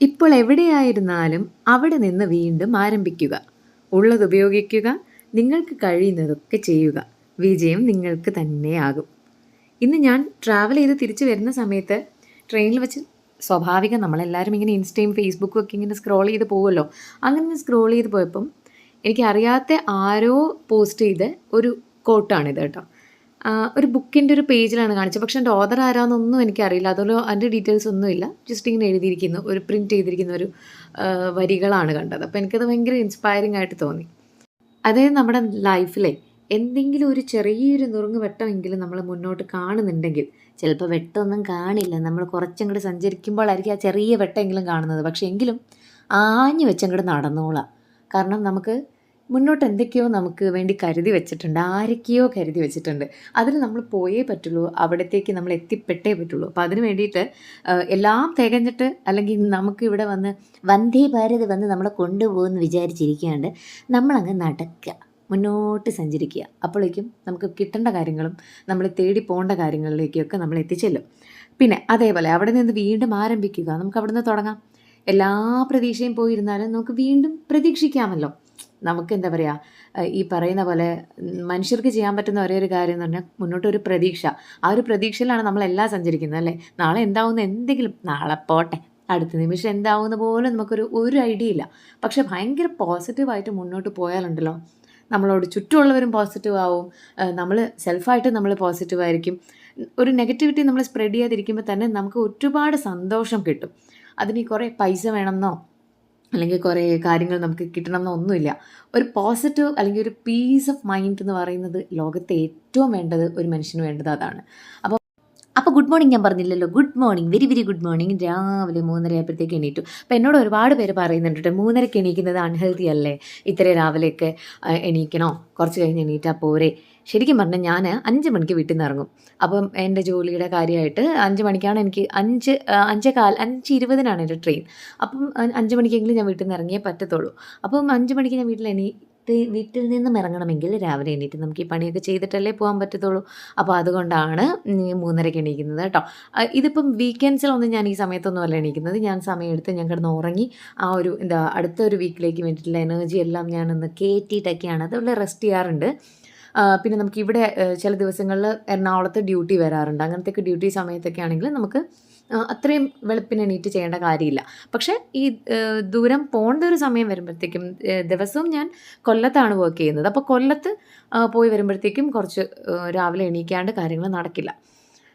ഇപ്പോൾ എവിടെയായിരുന്നാലും അവിടെ നിന്ന് വീണ്ടും ആരംഭിക്കുക. ഉള്ളത് ഉപയോഗിക്കുക നിങ്ങൾക്ക് കഴിയുന്നതൊക്കെ ചെയ്യുക. വിജയം നിങ്ങൾക്ക് തന്നെയാകും. ഇന്ന് ഞാൻ ട്രാവൽ ചെയ്ത് തിരിച്ചു വരുന്ന സമയത്ത് ട്രെയിനിൽ വെച്ച് സ്വാഭാവികം നമ്മളെല്ലാവരും ഇങ്ങനെ ഇൻസ്റ്റയും ഫേസ്ബുക്കും ഒക്കെ ഇങ്ങനെ സ്ക്രോൾ ചെയ്ത് പോകുമല്ലോ അങ്ങനെ സ്ക്രോൾ ചെയ്ത് പോയപ്പം എനിക്കറിയാത്ത ആരോ പോസ്റ്റ് ചെയ്ത ഒരു കോട്ടാണിത് കേട്ടോ. ഒരു ബുക്കിന്റെ ഒരു പേജിലാണ് കാണിച്ചത്. പക്ഷേ എന്റെ ഓർഡർ ആരാന്നൊന്നും എനിക്കറിയില്ല. അതുപോലെ അതിന്റെ ഡീറ്റെയിൽസ് ഒന്നുമില്ല. ജസ്റ്റ് ഇങ്ങനെ എഴുതിയിരിക്കുന്ന. ഒരു പ്രിന്റ് ചെയ്തിരിക്കുന്ന ഒരു വരികളാണ് കണ്ടത്. അപ്പോൾ എനിക്കത് ഭയങ്കര ഇൻസ്പയറിംഗ് ആയിട്ട് തോന്നി. അതായത് നമ്മുടെ ലൈഫിലെ എന്തെങ്കിലും ഒരു ചെറിയൊരു നുറുങ്ങ് വെട്ടമെങ്കിലും നമ്മൾ മുന്നോട്ട് കാണുന്നുണ്ടെങ്കിൽ ചിലപ്പോൾ വെട്ടമൊന്നും കാണില്ല. നമ്മൾ കുറച്ചങ്ങോട്ട് സഞ്ചരിക്കുമ്പോഴായിരിക്കും ആ ചെറിയ വെട്ടമെങ്കിലും കാണുന്നത്. പക്ഷേ എങ്കിലും ആഞ്ഞു വെച്ചങ്ങോട്ട് നടന്നോളാം. കാരണം നമുക്ക് മുന്നോട്ട് എന്തൊക്കെയോ നമുക്ക് വേണ്ടി കരുതി വെച്ചിട്ടുണ്ട് ആരൊക്കെയോ കരുതി വെച്ചിട്ടുണ്ട്. അതിൽ നമ്മൾ പോയേ പറ്റുള്ളൂ അവിടത്തേക്ക് നമ്മൾ എത്തിപ്പെട്ടേ പറ്റുള്ളൂ. അപ്പോൾ അതിന് വേണ്ടിയിട്ട് എല്ലാം തികഞ്ഞിട്ട് അല്ലെങ്കിൽ നമുക്ക് ഇവിടെ വന്ന് വന്ദേ ഭാരത് വന്ന് നമ്മളെ കൊണ്ടുപോകുമെന്ന് വിചാരിച്ചിരിക്കാണ്ട് നമ്മളങ്ങ് നടക്കുക മുന്നോട്ട് സഞ്ചരിക്കുക. അപ്പോഴേക്കും നമുക്ക് കിട്ടേണ്ട കാര്യങ്ങളും നമ്മൾ തേടി പോകേണ്ട കാര്യങ്ങളിലേക്കൊക്കെ നമ്മൾ എത്തിച്ചെല്ലും. പിന്നെ അതേപോലെ അവിടെ നിന്ന് വീണ്ടും ആരംഭിക്കുക നമുക്ക് അവിടെ നിന്ന് തുടങ്ങാം. എല്ലാ പ്രതീക്ഷയും പോയിരുന്നാലും നമുക്ക് വീണ്ടും പ്രതീക്ഷിക്കാമല്ലോ. നമുക്ക് എന്താ പറയുക ഈ പറയുന്ന പോലെ മനുഷ്യർക്ക് ചെയ്യാൻ പറ്റുന്ന ഒരേ ഒരു കാര്യം എന്ന് പറഞ്ഞാൽ മുന്നോട്ടൊരു പ്രതീക്ഷ. ആ ഒരു പ്രതീക്ഷയിലാണ് നമ്മളെല്ലാം സഞ്ചരിക്കുന്നത് അല്ലേ? നാളെ എന്താവുന്ന എന്തെങ്കിലും നാളെ പോട്ടെ അടുത്ത നിമിഷം എന്താവുന്ന പോലും നമുക്കൊരു ഒരു ഐഡിയ ഇല്ല. പക്ഷെ ഭയങ്കര പോസിറ്റീവായിട്ട് മുന്നോട്ട് പോയാലുണ്ടല്ലോ. നമ്മളോട് ചുറ്റുമുള്ളവരും പോസിറ്റീവ് ആവും നമ്മൾ സെൽഫായിട്ട് നമ്മൾ പോസിറ്റീവ് ആയിരിക്കും ഒരു നെഗറ്റിവിറ്റി നമ്മൾ സ്പ്രെഡ് ചെയ്യാതിരിക്കുമ്പോൾ തന്നെ നമുക്ക് ഒരുപാട് സന്തോഷം കിട്ടും. അതിന് കുറേ പൈസ വേണമെന്നോ അല്ലെങ്കിൽ കുറേ കാര്യങ്ങൾ നമുക്ക് കിട്ടണം എന്നൊന്നുമില്ല ഒരു പോസിറ്റീവ് അല്ലെങ്കിൽ ഒരു പീസ് ഓഫ് മൈൻഡ് എന്ന് പറയുന്നത് ലോകത്തെ ഏറ്റവും വേണ്ടത് ഒരു മനുഷ്യന് വേണ്ടത് അതാണ്. അപ്പോൾ അപ്പോൾ ഗുഡ് മോർണിംഗ് ഞാൻ പറഞ്ഞില്ലല്ലോ. Good morning very very good morning രാവിലെ മൂന്നര ആയപ്പോഴത്തേക്ക് എണീറ്റു. അപ്പോൾ എന്നോട് ഒരുപാട് പേര് പറയുന്നുണ്ട് മൂന്നരയ്ക്ക് എണീക്കുന്നത് അൺഹെൽത്തി അല്ലേ? ഇത്ര രാവിലെയൊക്കെ എണീക്കണോ? കുറച്ച് കഴിഞ്ഞ് എണീറ്റാൽ പോരെ. ശരിക്കും പറഞ്ഞാൽ ഞാൻ അഞ്ച് മണിക്ക് വീട്ടിൽ നിന്ന് ഇറങ്ങും. അപ്പം എന്റെ ജോലിയുടെ കാര്യമായിട്ട് അഞ്ച് മണിക്കാണ് എനിക്ക് അഞ്ച് അഞ്ചേ കാൽ അഞ്ച് ഇരുപതിനാണ് എന്റെ ട്രെയിൻ. അപ്പം അഞ്ച് മണിക്കെങ്കിലും ഞാൻ വീട്ടിൽ നിന്ന് ഇറങ്ങിയേ പറ്റത്തുള്ളൂ. അപ്പം അഞ്ച് മണിക്ക് ഞാൻ വീട്ടിൽ എണീ വീട്ടിൽ നിന്നും ഇറങ്ങണമെങ്കിൽ രാവിലെ എണീറ്റ് നമുക്ക് ഈ പണിയൊക്കെ ചെയ്തിട്ടല്ലേ പോകാൻ പറ്റത്തുള്ളൂ. അപ്പോൾ അതുകൊണ്ടാണ് മൂന്നരയ്ക്ക് എണീക്കുന്നത് കേട്ടോ. ഇതിപ്പം വീക്കെൻഡ്സിലൊന്നും ഞാൻ ഈ സമയത്തൊന്നുമല്ല എണീക്കുന്നത്. ഞാൻ സമയമെടുത്ത് ഞാൻ കിടന്ന് ഉറങ്ങി ആ ഒരു എന്താ അടുത്ത ഒരു വീക്കിലേക്ക് വേണ്ടിയിട്ടുള്ള എനർജി എല്ലാം ഞാനൊന്ന് കയറ്റിയിട്ടൊക്കെയാണ് അതുപോലെ റെസ്റ്റ് ചെയ്യാറുണ്ട്. പിന്നെ നമുക്ക് ഇവിടെ ചില ദിവസങ്ങളിൽ എറണാകുളത്ത് ഡ്യൂട്ടി വരാറുണ്ട്. അങ്ങനത്തെയൊക്കെ ഡ്യൂട്ടി സമയത്തൊക്കെ ആണെങ്കിൽ നമുക്ക് അത്രയും വെളുപ്പിന് എണീറ്റ് ചെയ്യേണ്ട കാര്യമില്ല. പക്ഷേ ഈ ദൂരം പോകേണ്ട ഒരു സമയം വരുമ്പോഴത്തേക്കും ദിവസവും ഞാൻ കൊല്ലത്താണ് വർക്ക് ചെയ്യുന്നത്. അപ്പോൾ കൊല്ലത്ത് പോയി വരുമ്പോഴത്തേക്കും കുറച്ച് രാവിലെ എണീക്കാണ്ട് കാര്യങ്ങൾ നടക്കില്ല.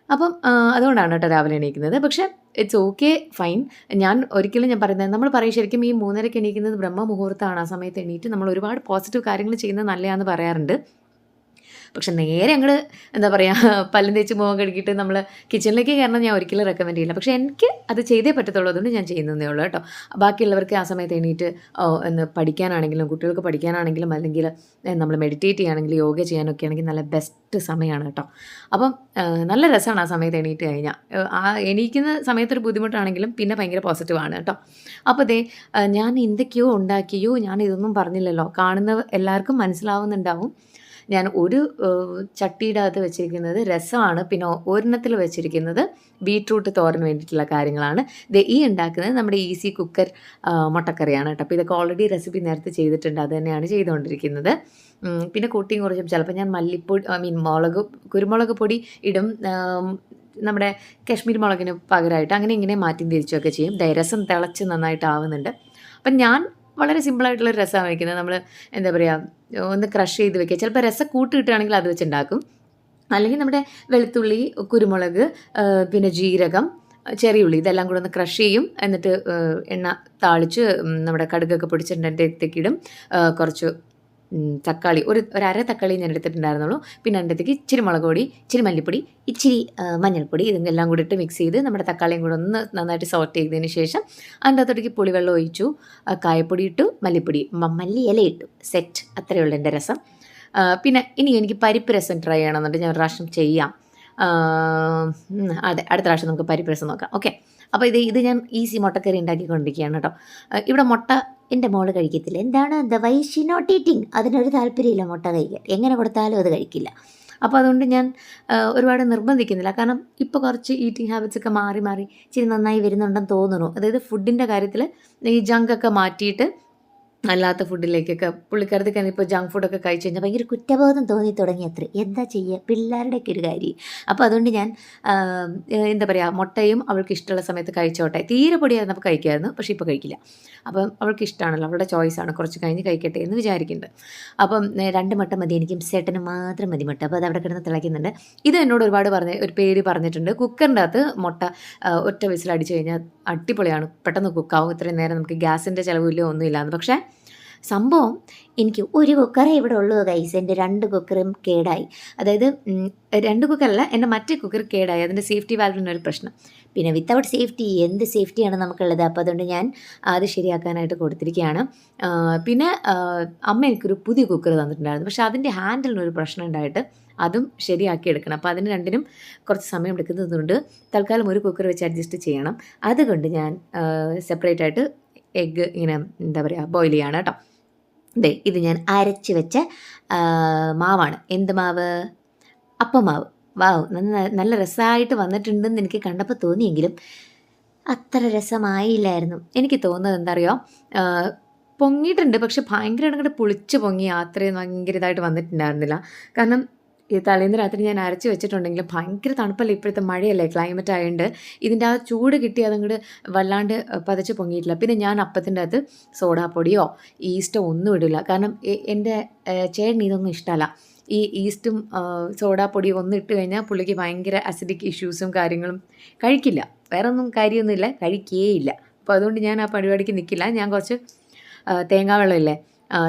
അപ്പം അതുകൊണ്ടാണ് കേട്ടോ രാവിലെ എണീക്കുന്നത്. പക്ഷേ ഇറ്റ്സ് ഓക്കെ ഫൈൻ ഞാൻ ഒരിക്കലും ഞാൻ പറയുന്നത് നമ്മൾ പറയും ശരിക്കും ഈ മൂന്നരയ്ക്ക് എണീക്കുന്നത് ബ്രഹ്മ മുഹൂർത്തമാണ് ആ സമയത്ത് എണീറ്റ് നമ്മൾ ഒരുപാട് പോസിറ്റീവ് കാര്യങ്ങൾ ചെയ്യുന്നത് നല്ലതാണെന്ന് പറയാറുണ്ട്. പക്ഷെ നേരെ അങ്ങോട്ട് എന്താ പറയുക പല്ലും തേച്ച് മുഖം കഴുകിയിട്ട് നമ്മൾ കിച്ചണിലേക്ക് കയറണം ഞാൻ ഒരിക്കലും റെക്കമെൻഡ് ചെയ്യില്ല. പക്ഷേ എനിക്ക് അത് ചെയ്തേ പറ്റത്തുള്ളൂ. അതുകൊണ്ട് ഞാൻ ചെയ്യുന്നതേ ഉള്ളൂ കേട്ടോ. ബാക്കിയുള്ളവർക്ക് ആ സമയത്ത് എണീറ്റ് ഒന്ന് പഠിക്കാനാണെങ്കിലും കുട്ടികൾക്ക് പഠിക്കാനാണെങ്കിലും അല്ലെങ്കിൽ നമ്മൾ മെഡിറ്റേറ്റ് ചെയ്യുകയാണെങ്കിൽ യോഗ ചെയ്യാനൊക്കെ ആണെങ്കിൽ നല്ല ബെസ്റ്റ് സമയമാണ് കേട്ടോ. അപ്പം നല്ല രസമാണ് ആ സമയത്ത് എണീറ്റ് കഴിഞ്ഞാൽ ആ എണീക്കുന്ന സമയത്തൊരു ബുദ്ധിമുട്ടാണെങ്കിലും പിന്നെ ഭയങ്കര പോസിറ്റീവാണ് കേട്ടോ. അപ്പോൾ ദേ ഞാൻ എന്തൊക്കെയോ ഉണ്ടാക്കിയോ ഞാൻ ഇതൊന്നും പറഞ്ഞില്ലല്ലോ. കാണുന്ന എല്ലാവർക്കും മനസ്സിലാവുന്നുണ്ടാവും. ഞാൻ ഒരു ചട്ടിയുടെ അകത്ത് വെച്ചിരിക്കുന്നത് രസമാണ്. പിന്നെ ഒരെണ്ണത്തിൽ വെച്ചിരിക്കുന്നത് ബീട്രൂട്ട് തോരൻ വേണ്ടിയിട്ടുള്ള കാര്യങ്ങളാണ്. ഇത് ഈ ഉണ്ടാക്കുന്നത് നമ്മുടെ ഈസി കുക്കർ മുട്ടക്കറിയാണ് കേട്ടോ. അപ്പോൾ ഇതൊക്കെ ഓൾറെഡി റെസിപ്പി നേരത്തെ ചെയ്തിട്ടുണ്ട്. അത് തന്നെയാണ് ചെയ്തുകൊണ്ടിരിക്കുന്നത്. പിന്നെ കൂട്ടിയും കുറച്ചും ചിലപ്പോൾ ഞാൻ മല്ലിപ്പൊടി ഐ മീൻ മുളക് കുരുമുളക് പൊടി ഇടും. നമ്മുടെ കാശ്മീർ മുളകിന് പകരമായിട്ട് അങ്ങനെ ഇങ്ങനെ മാറ്റി തിരിച്ചൊക്കെ ചെയ്യും. ദേ, രസം തിളച്ച് നന്നായിട്ട് ആവുന്നുണ്ട്. അപ്പം ഞാൻ വളരെ സിമ്പിളായിട്ടുള്ള രസമാണ് വയ്ക്കുന്നത്. നമ്മൾ എന്താ പറയുക ഒന്ന് ക്രഷ് ചെയ്ത് വെക്കുക. ചിലപ്പോൾ രസം കൂട്ടിയിട്ടാണെങ്കിൽ അത് വെച്ചുണ്ടാക്കും. അല്ലെങ്കിൽ നമ്മുടെ വെളുത്തുള്ളി കുരുമുളക് പിന്നെ ജീരകം ചെറിയ ഉള്ളി ഇതെല്ലാം കൂടെ ഒന്ന് ക്രഷ് ചെയ്യും. എന്നിട്ട് എണ്ണ താളിച്ച് നമ്മുടെ കടുകൊക്കെ പൊടിച്ചിട്ടുണ്ടെങ്കിൽ ഇടും കുറച്ച് തക്കാളി. ഒരു ഒരു അര തക്കാളി ഞാൻ എടുത്തിട്ടുണ്ടായിരുന്നുള്ളൂ. പിന്നെ അടുത്തേക്ക് ഇച്ചിരി മുളക് പൊടി ഇച്ചിരി മല്ലിപ്പൊടി ഇച്ചിരി മഞ്ഞൾപ്പൊടി ഇതെല്ലാം കൂടി ഇട്ട് മിക്സ് ചെയ്ത് നമ്മുടെ തക്കാളിയും കൂടെ ഒന്ന് നന്നായിട്ട് സോർട്ട് ചെയ്തതിന് ശേഷം അതിന്റെ അകത്തോട്ടേക്ക് പുളിവെള്ളം ഒഴിച്ചു കായപ്പൊടി ഇട്ടു മല്ലിപ്പൊടി മല്ലി ഇല ഇട്ടു. സെറ്റ് അത്രയേ ഉള്ളൂ എന്റെ രസം. പിന്നെ ഇനി എനിക്ക് പരിപ്പ് രസം ട്രൈ ചെയ്യണമെന്നുണ്ട്. ഞാൻ ഒരു പ്രാവശ്യം ചെയ്യാം. അതെ അടുത്ത പ്രാവശ്യം നമുക്ക് പരിപ്പ് രസം നോക്കാം. ഓക്കെ അപ്പോൾ ഇത് ഇത് ഞാൻ ഈസി മുട്ടക്കറി ഉണ്ടാക്കിക്കൊണ്ടിരിക്കുകയാണ് കേട്ടോ. ഇവിടെ മുട്ട എന്റെ മോൾ കഴിക്കത്തില്ല. എന്താണ് the why she not eating അതിനൊരു താല്പര്യമില്ല മുട്ട കഴിക്കാൻ. എങ്ങനെ കൊടുത്താലും അത് കഴിക്കില്ല. അപ്പോൾ അതുകൊണ്ട് ഞാൻ ഒരുപാട് നിർബന്ധിക്കുന്നില്ല. കാരണം ഇപ്പോൾ കുറച്ച് ഈറ്റിംഗ് ഹാബിറ്റ്സ് ഒക്കെ മാറി മാറി ഇച്ചിരി നന്നായി വരുന്നുണ്ടെന്ന് തോന്നുന്നു. അതായത് ഫുഡിന്റെ കാര്യത്തിൽ ഈ ജങ്കൊക്കെ മാറ്റിയിട്ട് അല്ലാത്ത ഫുഡിലേക്കൊക്കെ പുള്ളിക്കാരത്തേക്ക് ഇപ്പോൾ ജങ്ക് ഫുഡൊക്കെ കഴിച്ചു കഴിഞ്ഞാൽ ഭയങ്കര കുറ്റബോധം തോന്നി തുടങ്ങി അത്ര. എന്താ ചെയ്യുക? പിള്ളേരുടെയൊക്കെ ഒരു കാര്യം. അപ്പോൾ അതുകൊണ്ട് ഞാൻ എന്താ പറയുക മുട്ടയും അവൾക്ക് ഇഷ്ടമുള്ള സമയത്ത് കഴിച്ചോട്ടെ. തീരെ പൊടിയായിരുന്നപ്പോൾ കഴിക്കായിരുന്നു പക്ഷേ ഇപ്പോൾ കഴിക്കില്ല. അപ്പം അവൾക്ക് ഇഷ്ടമാണല്ലോ അവളുടെ ചോയ്സാണ് കുറച്ച് കഴിഞ്ഞ് കഴിക്കട്ടെ എന്ന് വിചാരിക്കുന്നുണ്ട്. അപ്പം രണ്ട് മുട്ട മതി എനിക്കും ചേട്ടന് മാത്രം മതി മുട്ട. അപ്പോൾ അത് അവിടെ കിടന്ന് തിളയ്ക്കുന്നുണ്ട്. ഇത് എന്നോട് ഒരുപാട് പറഞ്ഞ ഒരു പേര് പറഞ്ഞിട്ടുണ്ട്. കുക്കറിന്റെ അകത്ത് മുട്ട ഒറ്റ വിസിൽ അടിച്ചു കഴിഞ്ഞാൽ അടിപൊളിയാണ്. പെട്ടെന്ന് കുക്കാവും ഇത്രയും നേരം നമുക്ക് ഗ്യാസിന്റെ ചിലവില്ല ഒന്നുമില്ലാന്ന് പക്ഷേ സംഭവം എനിക്ക് ഒരു കുക്കറേ ഇവിടെ ഉള്ളൂ ഗൈസ് എന്റെ രണ്ട് കുക്കറും കേടായി. അതായത് രണ്ട് കുക്കറല്ല എന്റെ മറ്റേ കുക്കർ കേടായി. അതിന്റെ സേഫ്റ്റി വാൽവിനൊരു പ്രശ്നം. പിന്നെ വിത്തൗട്ട് സേഫ്റ്റി എന്ത് സേഫ്റ്റിയാണ് നമുക്കുള്ളത്? അപ്പോൾ അതുകൊണ്ട് ഞാൻ അത് ശരിയാക്കാനായിട്ട് കൊടുത്തിരിക്കുകയാണ്. പിന്നെ അമ്മ എനിക്കൊരു പുതിയ കുക്കർ തന്നിട്ടുണ്ടായിരുന്നു. പക്ഷേ അതിന്റെ ഹാൻഡിലിനൊരു പ്രശ്നം ഉണ്ടായിട്ട് അതും ശരിയാക്കി എടുക്കണം. അപ്പോൾ അതിന് രണ്ടിനും കുറച്ച് സമയം എടുക്കുന്നതുകൊണ്ട് തൽക്കാലം ഒരു കുക്കർ വെച്ച് അഡ്ജസ്റ്റ് ചെയ്യണം. അതുകൊണ്ട് ഞാൻ സെപ്പറേറ്റ് ആയിട്ട് എഗ്ഗ് ഇങ്ങനെ എന്താ പറയുക ബോയിൽ ചെയ്യാണ് കേട്ടോ ദേ ഇത് ഞാൻ അരച്ച് വെച്ച മാവാണ്. എന്ത് മാവ്? അപ്പമാവ്. വാവ് നല്ല രസമായിട്ട് വന്നിട്ടുണ്ടെന്ന് എനിക്ക് കണ്ടപ്പോൾ തോന്നിയെങ്കിലും അത്ര രസമായില്ലായിരുന്നു. എനിക്ക് തോന്നുന്നത് എന്താ അറിയോ പൊങ്ങിയിട്ടുണ്ട് പക്ഷെ ഭയങ്കര അങ്ങോട്ട് പുളിച്ച് പൊങ്ങി അത്രയും ഭയങ്കര ഇതായിട്ട് വന്നിട്ടുണ്ടായിരുന്നില്ല. കാരണം ഈ തലേന്ന് രാത്രി ഞാൻ അരച്ച് വെച്ചിട്ടുണ്ടെങ്കിൽ ഭയങ്കര തണുപ്പല്ലേ ഇപ്പോഴത്തെ മഴയല്ലേ? ക്ലൈമറ്റ് ആയതുകൊണ്ട് ഇതിന്റെ ആ ചൂട് കിട്ടി അതങ്ങോട്ട് വല്ലാണ്ട് പതച്ച് പൊങ്ങിയിട്ടില്ല. പിന്നെ ഞാൻ അപ്പത്തിന്റെ അകത്ത് സോഡാപ്പൊടിയോ ഈസ്റ്റോ ഒന്നും ഇടില്ല. കാരണം എന്റെ ചേട്ടന് ഇതൊന്നും ഇഷ്ടമല്ല ഈ ഈസ്റ്റും സോഡാപ്പൊടിയും ഒന്നും ഇട്ട് കഴിഞ്ഞാൽ പുള്ളിക്ക് ഭയങ്കര അസിഡിക് ഇഷ്യൂസും കാര്യങ്ങളും കഴിക്കില്ല. വേറെ ഒന്നും കാര്യമൊന്നുമില്ല കഴിക്കേയില്ല. അപ്പോൾ അതുകൊണ്ട് ഞാൻ ആ പരിപാടിക്ക് നിൽക്കില്ല ഞാൻ കുറച്ച് ആ,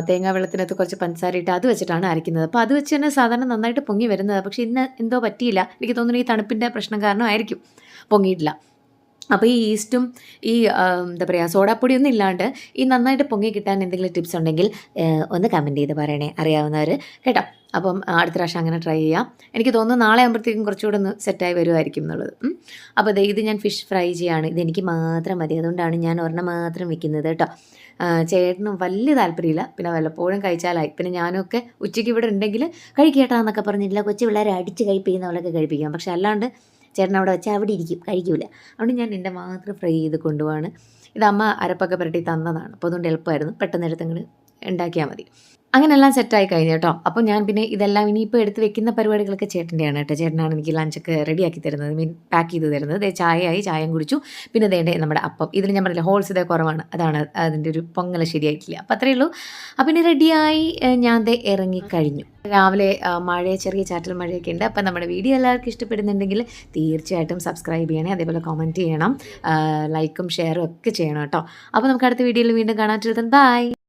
തേങ്ങാ വെള്ളത്തിനകത്ത് കുറച്ച് പഞ്ചസാര ഇട്ട് അത് വെച്ചിട്ടാണ് അരയ്ക്കുന്നത്. അപ്പോൾ അത് വെച്ച് തന്നെ സാധാരണ നന്നായിട്ട് പൊങ്ങി വരുന്നത്. പക്ഷേ ഇന്ന് എന്തോ പറ്റിയില്ല. എനിക്ക് തോന്നുന്നു ഈ തണുപ്പിന്റെ പ്രശ്നം കാരണമായിരിക്കും. പൊങ്ങിയിട്ടില്ല. അപ്പോൾ ഈ ഈസ്റ്റും ഈ എന്താ പറയുക സോഡാപ്പൊടിയൊന്നും ഇല്ലാണ്ട് ഈ നന്നായിട്ട് പൊങ്ങി കിട്ടാൻ എന്തെങ്കിലും ടിപ്സ് ഉണ്ടെങ്കിൽ ഒന്ന് കമന്റ് ചെയ്ത് പറയണേ. അറിയാവുന്നവർ കേട്ടോ. അപ്പം അടുത്ത പ്രാവശ്യം അങ്ങനെ ട്രൈ ചെയ്യാം. എനിക്ക് തോന്നുന്നു നാളെ ആകുമ്പോഴത്തേക്കും കുറച്ചുകൂടെ ഒന്ന് സെറ്റായി വരുമായിരിക്കും എന്നുള്ളത്. അപ്പോൾ ഇത് ഞാൻ ഫിഷ് ഫ്രൈ ചെയ്യാണ്. ഇതെനിക്ക് മാത്രം മതി. അതുകൊണ്ടാണ് ഞാൻ ഒരെണ്ണം മാത്രം വെക്കുന്നത് കേട്ടോ. ചേട്ടനും വലിയ താല്പര്യമില്ല. പിന്നെ വല്ലപ്പോഴും കഴിച്ചാലായി. പിന്നെ ഞാനൊക്കെ ഉച്ചയ്ക്ക് ഇവിടെ ഉണ്ടെങ്കിൽ കഴിക്കേട്ടാ എന്നൊക്കെ പറഞ്ഞിട്ടില്ല. കൊച്ചു പിള്ളേരെ അടിച്ച് കഴിപ്പിക്കുന്ന പോലെയൊക്കെ കഴിപ്പിക്കാം. പക്ഷെ അല്ലാണ്ട് ചേട്ടൻ അവിടെ വെച്ചാൽ അവിടെ ഇരിക്കും കഴിക്കില്ല അതുകൊണ്ട് ഞാൻ എന്റെ മാത്രം ഫ്രൈ ചെയ്ത് കൊണ്ടുപോവാണ്. ഇത് അമ്മ അരപ്പൊക്കെ പുരട്ടി തന്നതാണ്. അപ്പോൾ അതുകൊണ്ട് എളുപ്പമായിരുന്നു. പെട്ടെന്ന് എടുത്ത് ഉണ്ടാക്കിയാൽ മതി. അങ്ങനെ എല്ലാം സെറ്റായി കഴിഞ്ഞു കേട്ടോ. അപ്പോൾ ഞാൻ പിന്നെ ഇതെല്ലാം ഇനിയിപ്പോൾ എടുത്ത് വെക്കുന്ന പരിപാടികളൊക്കെ ചേട്ടന്റെയാണ് കേട്ടോ. ചേട്ടനാണ് എനിക്ക് ലഞ്ചൊക്കെ റെഡിയാക്കി തരുന്നത്. മീൻ പാക്ക് ചെയ്ത് തരുന്നത്. ദേ ചായയായി ചായയും കുടിച്ചു. പിന്നെ ദേണ്ടേ നമ്മുടെ അപ്പം. ഇതിന് ഞാൻ പറഞ്ഞില്ല ഹോൾസ് ഇതേ കുറവാണ്. അതാണ് അതിന്റെ ഒരു പൊങ്ങൽ ശരിയായിട്ടില്ല. അപ്പോൾ അത്രയേ ഉള്ളൂ. അപ്പം പിന്നെ റെഡിയായി ഞാൻ ദേ ഇറങ്ങിക്കഴിഞ്ഞു രാവിലെ മഴ ചെറിയ ചാറ്റൽ മഴയൊക്കെ ഉണ്ട്. അപ്പം നമ്മുടെ വീഡിയോ എല്ലാവർക്കും ഇഷ്ടപ്പെടുന്നുണ്ടെങ്കിൽ തീർച്ചയായിട്ടും സബ്സ്ക്രൈബ് ചെയ്യണേ. അതേപോലെ കമന്റ് ചെയ്യണം. ലൈക്കും ഷെയറും ഒക്കെ ചെയ്യണം കേട്ടോ. അപ്പോൾ നമുക്ക് അടുത്ത വീഡിയോയിൽ വീണ്ടും കാണാൻ ബൈ